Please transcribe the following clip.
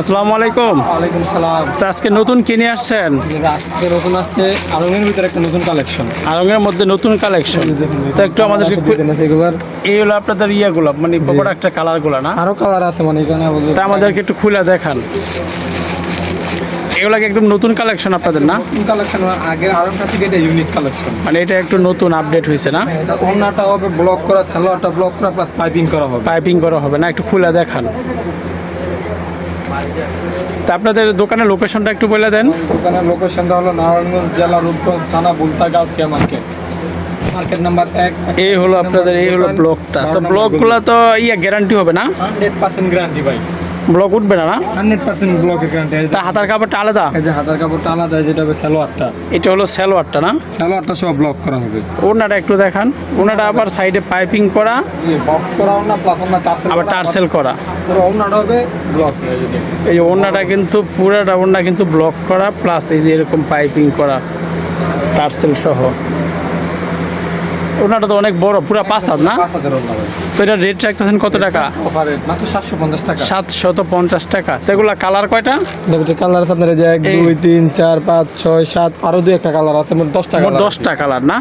আসসালামু আলাইকুম। ওয়ালাইকুম সালাম। তো আজকে নতুন কিনে আসছেন? আজকে নতুন আসছে আরঙের ভিতরে একটা নতুন কালেকশন। আরঙের মধ্যে নতুন কালেকশন। তো একটু আমাদেরকে এই হলো আপনাদের ইয়েগুলো মানে প্রোডাক্টের কালারগুলো না? আরও কালার আছে মানে এখানে তা আমাদেরকে একটু খুলে দেখান। এগুলো একদম নতুন কালেকশন আপনাদের না? নতুন কালেকশন আগে আরঙটা থেকে এটা ইউনিক কালেকশন। মানে এটা একটু নতুন আপডেট হয়েছে না? এটা ওড়নাটা হবে ব্লক করা সালোয়ারটা ব্লক করা প্লাস পাইপিং করা হবে। পাইপিং করা হবে না? একটু খুলে দেখান। তা আপনাদের দোকানের লোকেশনটা একটু বলে দেন। দোকানের লোকেশনটা হলো নারায়ণগঞ্জ জেলা রূপগঞ্জ থানা Bultagaon Shiya market. Market number এক এই হলো আপনাদের এই হলো ব্লকটা। তো ব্লকগুলো তো ইয়া গ্যারান্টি হবে না? হান্ড্রেড পার্সেন্ট গ্যারান্টি ভাই। ব্লক উঠবে না না? হান্ড্রেড পার্সেন্ট ব্লকের গ্যারান্টি তা হাতার কাপড়টা আলাদা? এই যে হাতার কাপড়টা আলাদা যেটা হবে সালোয়ারটা। এটা হলো স্যালোয়ারটা না? সালোয়ারটা সব ব্লক করা হবে। ওনাটা একটু দেখান। ওনাটা আবার সাইডে পাইপিং করা বক্স করা না প্লাস টার্সেল আবার টার্সেল করা। পুরো ওড়নাটা হবে ব্লক। এই ওনাটা কিন্তু পুরাটা ওনা কিন্তু ব্লক করা প্লাস এই যে এরকম পাইপিং করা টার্সেল সহ। ওনাটা তো অনেক বড় পুরো পাঁচ হাত না? তো এটা রেট রাখতেছেন কত টাকা? সাতশো পঞ্চাশ টাকা। সাতশত পঞ্চাশ টাকা। তো কালার কয়টা? কালার আছে আপনার এই যে এক দুই তিন চার পাঁচ ছয় সাত আরও দু একটা কালার আছে মোট দশটা মোট দশটা কালার না?